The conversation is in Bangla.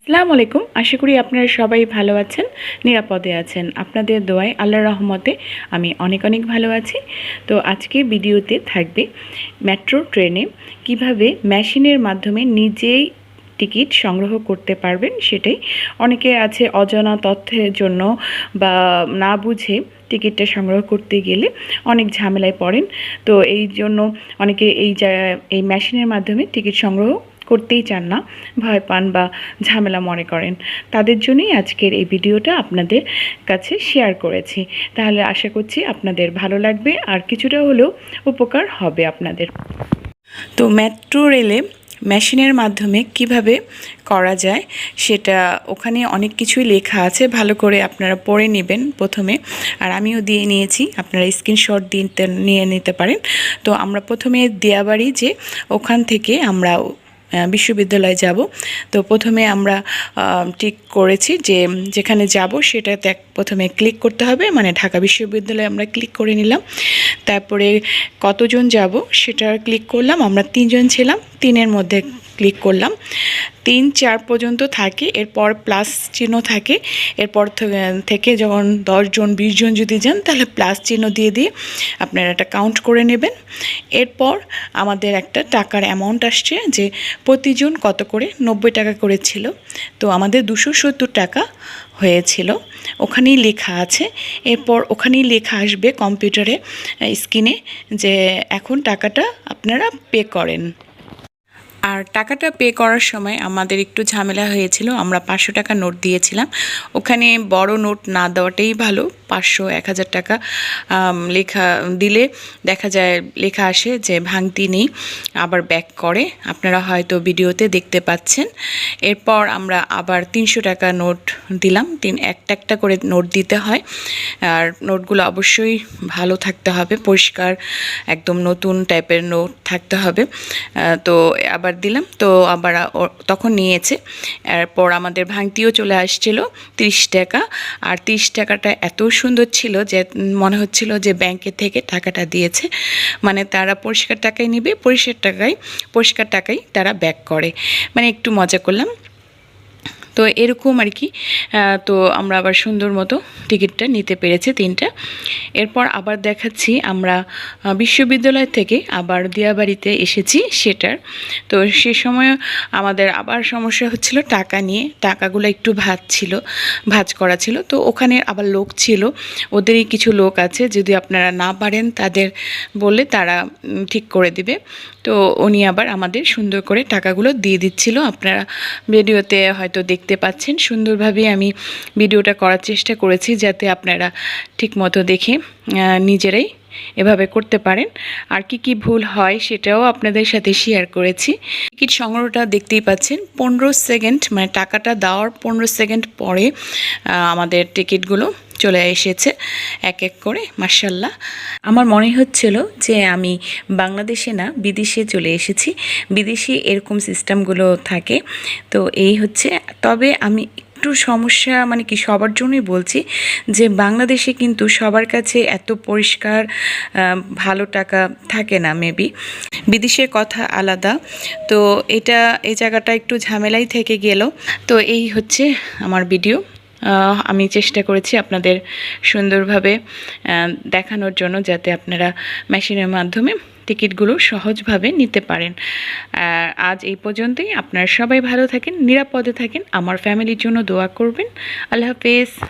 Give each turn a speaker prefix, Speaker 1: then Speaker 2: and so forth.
Speaker 1: আসসালামু আলাইকুম। আশা করি আপনারা সবাই ভালো আছেন, নিরাপদে আছেন। আপনাদের দোয়ায় আল্লাহর রহমতে আমি অনেক অনেক ভালো আছি। তো আজকে ভিডিওতে থাকবে মেট্রো ট্রেনে কীভাবে মেশিনের মাধ্যমে নিজেই টিকিট সংগ্রহ করতে পারবেন সেটাই। অনেকে আছে অজানা তথ্যের জন্য বা না বুঝে টিকিটটা সংগ্রহ করতে গেলে অনেক ঝামেলায় পড়েন। তো এই জন্য অনেকে এই এই মেশিনের মাধ্যমে টিকিট সংগ্রহ করতেই চান না, ভয় পান বা ঝামেলা মনে করেন। তাদের জন্যই আজকের এই ভিডিওটা আপনাদের কাছে শেয়ার করেছি। তাহলে আশা করছি আপনাদের ভালো লাগবে আর কিছুটা হলেও উপকার হবে আপনাদের। তো মেট্রো রেলে মেশিনের মাধ্যমে কীভাবে করা যায় সেটা ওখানে অনেক কিছুই লেখা আছে, ভালো করে আপনারা পড়ে নেবেন প্রথমে। আর আমিও দিয়ে নিয়েছি, আপনারা স্ক্রিনশট দিতে, নিয়ে নিতে পারেন। তো আমরা প্রথমে দেয়াবাড়ি যে ওখান থেকে আমরা বিশ্ববিদ্যালয়ে যাব। তো প্রথমে আমরা ঠিক করেছি যে যেখানে যাব সেটা এক- প্রথমে ক্লিক করতে হবে মানে ঢাকা বিশ্ববিদ্যালয়ে আমরা ক্লিক করে নিলাম। তারপরে কতজন যাব সেটা ক্লিক করলাম, আমরা তিনজন ছিলাম। তিনের মধ্যে ক্লিক করলাম। তিন চার পর্যন্ত থাকে, এরপর প্লাস চিহ্ন থাকে। এরপর থেকে যখন দশজন বিশ জন যদি যান, তাহলে প্লাস চিহ্ন দিয়ে দিয়ে আপনারা এটা কাউন্ট করে নেবেন। এরপর আমাদের একটা টাকার অ্যামাউন্ট আসছে যে প্রতিজন কত করে? নব্বই টাকা করে ছিল তো আমাদের দুশো সত্তর টাকা হয়েছিল। ওখানেই লেখা আছে। এরপর ওখানেই লেখা আসবে কম্পিউটারে স্ক্রিনে যে এখন টাকাটা আপনারা পে করেন। আর টাকাটা পে করার সময় আমাদের একটু ঝামেলা হয়েছিল, আমরা পাঁচশো টাকা নোট দিয়েছিলাম। ওখানে বড় নোট না দেওয়াটাই ভালো। পাঁচশো, এক হাজার টাকা লেখা, দিলে দেখা যায়, লেখা আসে যে ভাঙতি নেই। আবার ব্যাক করে, আপনারা হয়তো ভিডিওতে দেখতে পাচ্ছেন। এরপর আমরা আবার তিনশো টাকা নোট দিলাম। তিন, একটা একটা করে নোট দিতে হয়। আর নোটগুলো অবশ্যই ভালো থাকতে হবে, পরিষ্কার, একদম নতুন টাইপের নোট থাকতে হবে। তো আবার দিলাম, তো আবার তখন নিয়েছে। এরপর আমাদের ভাঙতিও চলে আসছিল তিরিশ টাকা। আর তিরিশ টাকাটা এত সুন্দর ছিল যে, মনে হচ্ছিল যে ব্যাংকে থেকে টাকাটা দিয়েছে। মানে তারা পরিষ্কার টাকাই নেবে, পরিষ্কার টাকায় পরিষ্কার টাকাই তারা ব্যাক করে। মানে একটু মজা করলাম। তো এরকম আর কি তো আমরা আবার সুন্দর মতো টিকিটটা নিতে পেরেছি তিনটা। এরপর আবার দেখাচ্ছি আমরা বিশ্ববিদ্যালয় থেকে আবার দিয়াবাড়িতে এসেছি সেটার। তো সে সময় আমাদের আবার সমস্যা হচ্ছিল টাকা নিয়ে, টাকাগুলো একটু ভাজ ছিল, ভাজ করা ছিল। তো ওখানে আবার লোক ছিল, ওদেরই কিছু লোক আছে, যদি আপনারা না পারেন তাদের বলে তারা ঠিক করে দিবে। তো উনি আবার আমাদের সুন্দর করে টাকাগুলো দিয়ে দিচ্ছিল। আপনারা ভিডিওতে হয়তো দেখতে পাচ্ছেন। সুন্দরভাবে আমি ভিডিওটা করার চেষ্টা করেছি যাতে আপনারা ঠিক মতো দেখে নিজেরাই এভাবে করতে পারেন। আর কি কি ভুল হয় সেটাও আপনাদের সাথে শেয়ার করেছি। টিকিট সংগ্রহটা দেখতেই পাচ্ছেন। পনেরো সেকেন্ড মানে টাকাটা দেওয়ার পনেরো সেকেন্ড পরে আমাদের টিকিটগুলো চলে এসেছে। এক এক করে মার্শাল্লাহ আমার মনে হচ্ছিল যে আমি বাংলাদেশে না, বিদেশে চলে এসেছি। বিদেশে এরকম সিস্টেমগুলো থাকে। তো এই হচ্ছে, তবে আমি একটু সমস্যা মানে কি সবার জন্যই বলছি যে বাংলাদেশে কিন্তু সবার কাছে এত পরিষ্কার ভালো টাকা থাকে না মেবি বিদেশের কথা আলাদা। তো এটা, এই জায়গাটা একটু ঝামেলাই থেকে গেল। তো এই হচ্ছে আমার ভিডিও আমি চেষ্টা করেছি আপনাদের সুন্দরভাবে দেখানোর জন্য যাতে আপনারা মেশিনের মাধ্যমে টিকিটগুলো সহজভাবে নিতে পারেন। আজ এই পর্যন্তই। আপনারা সবাই ভালো থাকেন, নিরাপদে থাকেন। আমার ফ্যামিলির জন্য দোয়া করবেন। আল্লাহ হাফেজ।